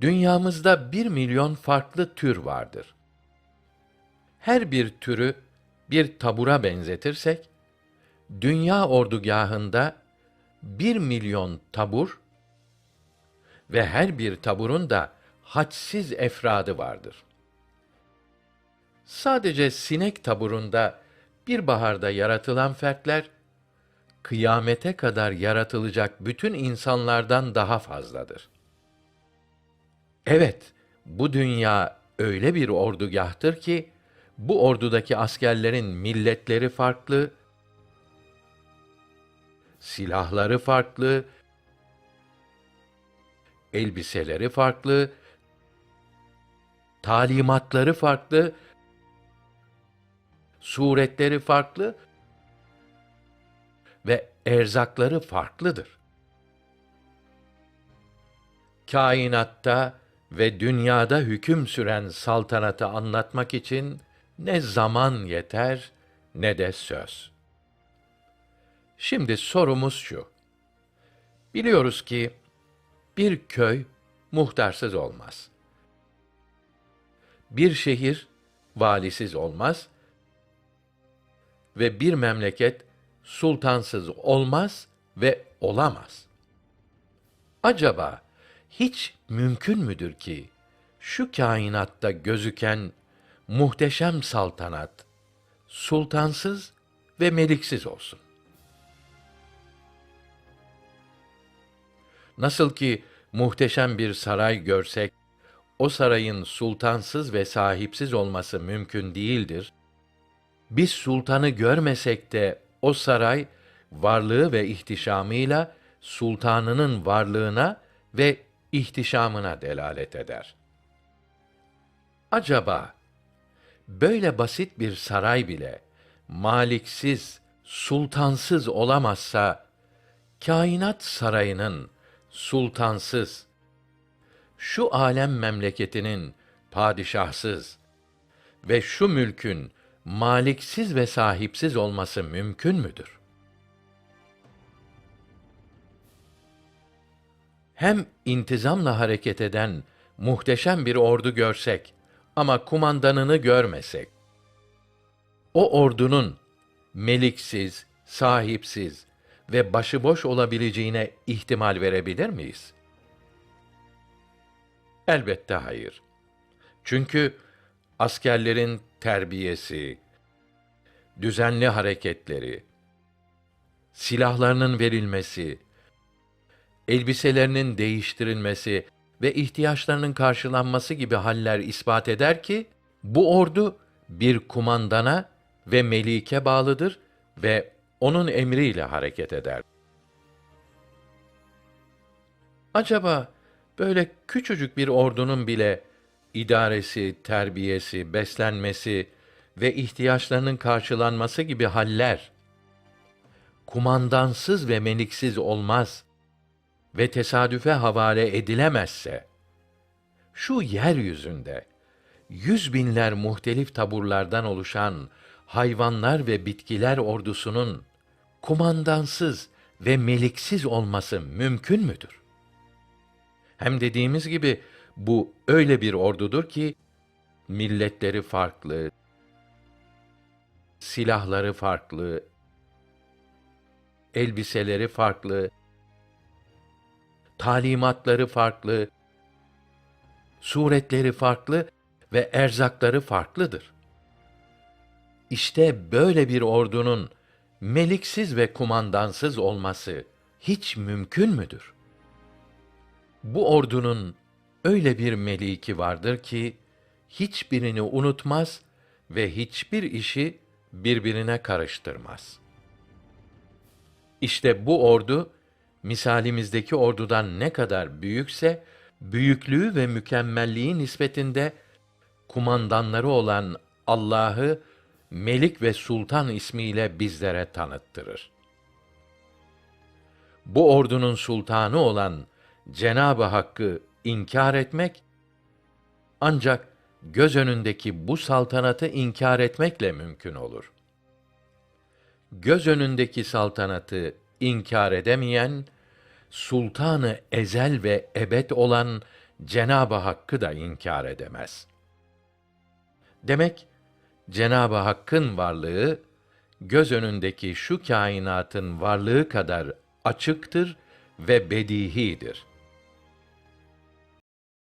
Dünyamızda bir milyon farklı tür vardır. Her bir türü bir tabura benzetirsek, dünya ordugahında bir milyon tabur ve her bir taburun da hadsiz efradı vardır. Sadece sinek taburunda bir baharda yaratılan fertler, kıyamete kadar yaratılacak bütün insanlardan daha fazladır. Evet, bu dünya öyle bir ordugahtır ki, bu ordudaki askerlerin milletleri farklı, silahları farklı, elbiseleri farklı, talimatları farklı, suretleri farklı ve erzakları farklıdır. Kainatta ve dünyada hüküm süren saltanatı anlatmak için ne zaman yeter ne de söz. Şimdi sorumuz şu. Biliyoruz ki bir köy muhtarsız olmaz. Bir şehir valisiz olmaz ve bir memleket sultansız olmaz ve olamaz. Acaba hiç mümkün müdür ki şu kainatta gözüken muhteşem saltanat sultansız ve meliksiz olsun? Nasıl ki muhteşem bir saray görsek, o sarayın sultansız ve sahipsiz olması mümkün değildir. Biz sultanı görmesek de o saray varlığı ve ihtişamıyla sultanının varlığına ve ihtişamına delalet eder. Acaba böyle basit bir saray bile maliksiz, sultansız olamazsa kainat sarayının sultansız, şu alem memleketinin padişahsız ve şu mülkün maliksiz ve sahipsiz olması mümkün müdür? Hem intizamla hareket eden muhteşem bir ordu görsek ama kumandanını görmesek, o ordunun meliksiz, sahipsiz ve başıboş olabileceğine ihtimal verebilir miyiz? Elbette hayır. Çünkü askerlerin terbiyesi, düzenli hareketleri, silahlarının verilmesi, elbiselerinin değiştirilmesi ve ihtiyaçlarının karşılanması gibi haller ispat eder ki bu ordu bir kumandana ve melike bağlıdır ve onun emriyle hareket eder. Acaba böyle küçücük bir ordunun bile idaresi, terbiyesi, beslenmesi ve ihtiyaçlarının karşılanması gibi haller kumandansız ve meliksiz olmaz ve tesadüfe havale edilemezse şu yeryüzünde yüz binler muhtelif taburlardan oluşan hayvanlar ve bitkiler ordusunun kumandansız ve meliksiz olması mümkün müdür? Hem dediğimiz gibi bu öyle bir ordudur ki milletleri farklı, silahları farklı, elbiseleri farklı, talimatları farklı, suretleri farklı ve erzakları farklıdır. İşte böyle bir ordunun meliksiz ve kumandansız olması hiç mümkün müdür? Bu ordunun öyle bir meliki vardır ki hiçbirini unutmaz ve hiçbir işi birbirine karıştırmaz. İşte bu ordu misalimizdeki ordudan ne kadar büyükse büyüklüğü ve mükemmelliği nispetinde kumandanları olan Allah'ı Melik ve Sultan ismiyle bizlere tanıttırır. Bu ordunun sultanı olan Cenab-ı Hakk'ı inkar etmek ancak göz önündeki bu saltanatı inkar etmekle mümkün olur. Göz önündeki saltanatı inkar edemeyen sultanı ezel ve ebed olan Cenab-ı Hakk'ı da inkar edemez. Demek Cenab-ı Hakk'ın varlığı göz önündeki şu kainatın varlığı kadar açıktır ve bedihidir.